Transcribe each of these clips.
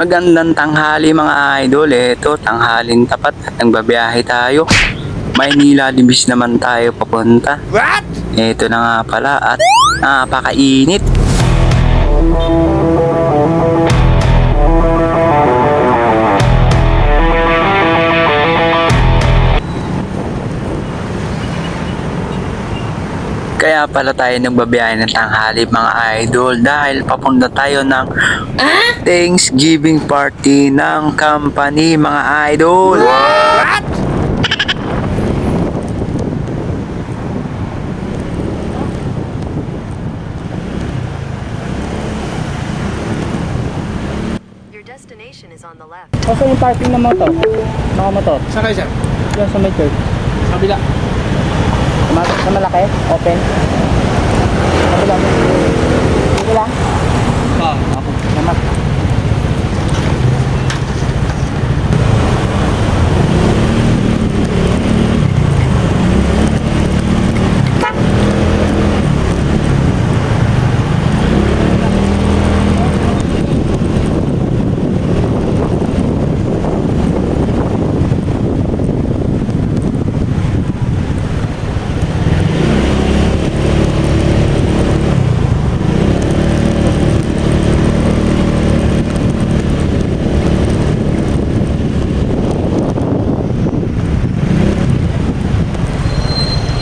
Magandang tanghali mga idol. Ito, tanghalin tapat at nagbabiyahe tayo. Maynila libis naman tayo papunta. What? Ito na nga pala at napakainit. Kaya pala tayo nagbabiyahe ng tanghali mga idol dahil papunta tayo ng Thanksgiving party ng company mga idol. What? Your destination is on the left. Kasi yung parking ng motor, mga motor, Saan kayo, sir? yung sa may church. Kabila. Sa, ma- sa malaki, open.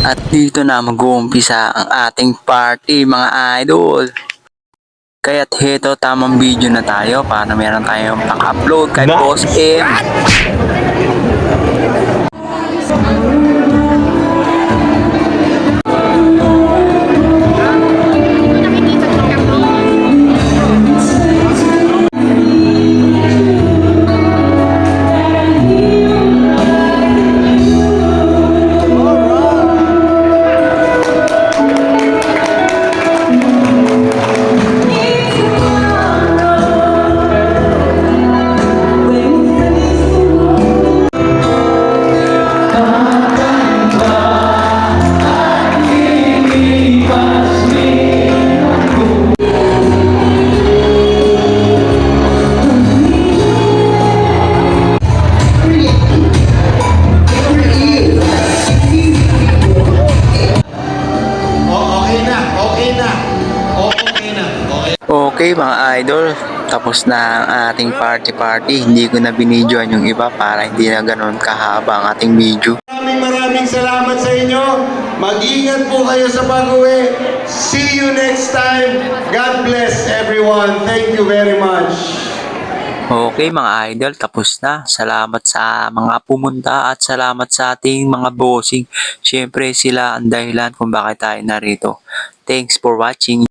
At dito na mag-uumpisa ang ating party mga idol. Kaya't heto tamang video na tayo para meron tayong pang-upload kay Boss M. Okay. Mga idol, tapos na ang ating party-party. Hindi ko na binidyoan yung iba para hindi na ganun kahaba ang ating video. Maraming maraming salamat sa inyo. Mag-ingat po kayo sa pag-uwi. See you next time. God bless everyone. Thank you very much. Okay mga idol, tapos na. Salamat sa mga pumunta at salamat sa ating mga bossing. Siyempre sila ang dahilan kung bakit tayo narito. Thanks for watching.